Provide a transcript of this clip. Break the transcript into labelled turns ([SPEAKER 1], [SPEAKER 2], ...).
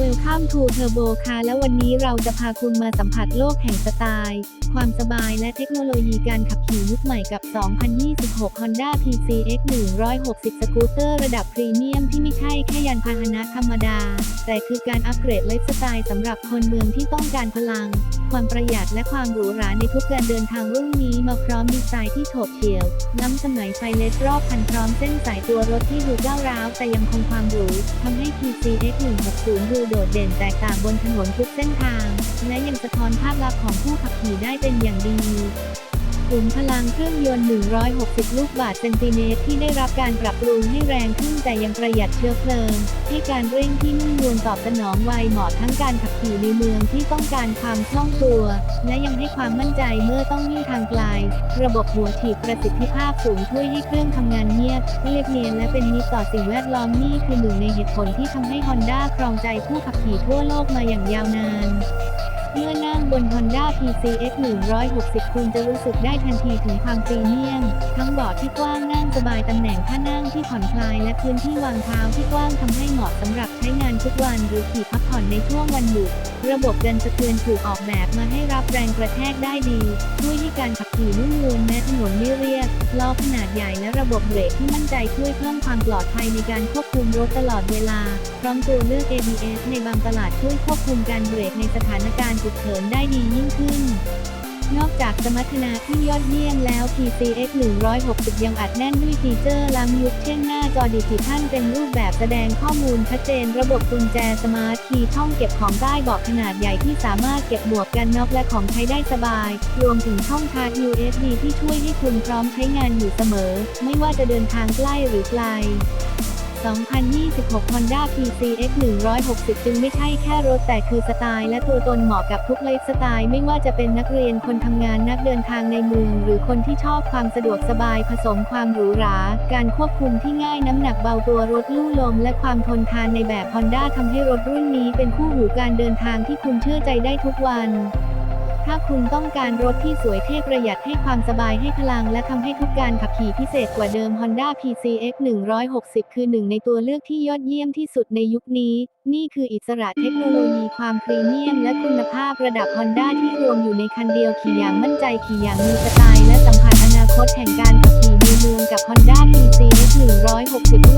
[SPEAKER 1] วลข้ามทูเทอร์โบคาและวันนี้เราจะพาคุณมาสัมผัสโลกแห่งสไตล์ ความสบายและเทคโนโลยีการขับขี่ยุคใหม่กับ 2026 Honda PCX 160 สกูตเตอร์ระดับพรีเมียมที่ไม่ใช่แค่ยานพาหนะธรรมดา แต่คือการอัปเกรดไลฟ์สไตล์สำหรับคนเมืองที่ต้องการพลัง ความประหยัดและความหรูหราในทุกการเดินทางรุ่นนี้มาพร้อมดีไซน์ที่โฉบเฉี่ยว ล้ำสมัยไฟเลสรอบคันพร้อมเส้นสายตัวรถที่ดูก้าวร้าว แต่ยังคงความหรูทำให้ PCX 160ดูโดดเด่นแตกต่างบนถนนทุกเส้นทาง และยังสะท้อนภาพลักษณ์ของผู้ขับขี่ได้เป็นอย่างดี ขุมพลังเครื่องยนต์ 160 ลูกบาศก์เซนติเมตรที่ได้รับการปรับปรุงให้แรงขึ้นแต่ยังประหยัดเชื้อเพลิง ให้การเร่งที่นุ่มนวลตอบสนองไวเหมาะทั้งการขับขี่ในเมืองที่ต้องการความคล่องตัว และยังให้ความมั่นใจเมื่อต้องวิ่งทางไกล ระบบหัวฉีดประสิทธิภาพสูงช่วยให้เครื่องทำงานเงียบเรียบเนียนและเป็นมิตรต่อสิ่งแวดล้อมนี่คือหนึ่งในเหตุผลที่ทำให้ Honda ครองใจผู้ขับขี่ทั่วโลกมาอย่างยาวนาน บน Honda PCX 160 คุณจะรู้สึกได้ทันทีถึงความพรีเมียม ทั้งเบาะที่กว้างนั่งสบายตำแหน่งท่านั่งที่ผ่อนคลายและพื้นที่วางเท้าที่กว้างทำให้เหมาะสำหรับใช้งานทุกวันหรือขี่พักผ่อนในช่วงวันหยุด ระบบกันสะเทือนถูกออกแบบมาให้รับแรงกระแทกได้ดีช่วยที่การขับขี่นุ่มนวลแม้ถนนไม่เรียบล้อขนาดใหญ่และระบบเบรกที่มั่นใจช่วยเพิ่มความปลอดภัยในการควบคุมรถตลอดเวลา พร้อมตัวเลือก ABS ในบางตลาดช่วยควบคุมการเบรกในสถานการณ์ฉุกเฉินได้ดียิ่งขึ้น นอกจากสมรรถนะที่ยอดเยี่ยมแล้ว PCX 160 ยังอัดแน่นด้วยฟีเจอร์ล้ำยุคเช่นหน้าจอดิจิทัลเต็มรูปแบบแสดงข้อมูลชัดเจนระบบกุญแจสมาร์ทคีย์ช่องเก็บของใต้เบาะขนาดใหญ่ที่สามารถเก็บหมวกกันน็อกและของใช้ได้สบาย รวมถึงช่องชาร์จ USB ที่ช่วยให้คุณพร้อมใช้งานอยู่เสมอ ไม่ว่าจะเดินทางใกล้หรือไกล 2026 Honda PCX 160 จึงไม่ใช่แค่รถแต่คือสไตล์และตัวตนเหมาะกับทุกไลฟ์สไตล์ไม่ว่าจะเป็นนักเรียนคนทำงานนักเดินทางในเมือง หรือคนที่ชอบความสะดวกสบายผสมความหรูหรา การควบคุมที่ง่ายน้ำหนักเบาตัวรถลู่ลม และความทนทานในแบบ Honda ทำให้รถรุ่นนี้เป็นคู่หูการเดินทางที่คุณเชื่อใจได้ทุกวัน ถ้าคุณต้องการรถที่สวยเท่ประหยัดให้ความสบายให้พลัง และทำให้ทุกการขับขี่พิเศษกว่าเดิม Honda PCX 160 คือหนึ่งในตัวเลือกที่ยอดเยี่ยมที่สุดในยุคนี้ นี่คืออิสระเทคโนโลยีความพรีเมียม และคุณภาพระดับ Honda ที่รวมอยู่ในคันเดียวขี่อย่างมั่นใจขี่อย่างมีสไตล์และสัมผัสอนาคตแห่งการขับขี่ในเมืองกับ Honda PCX 160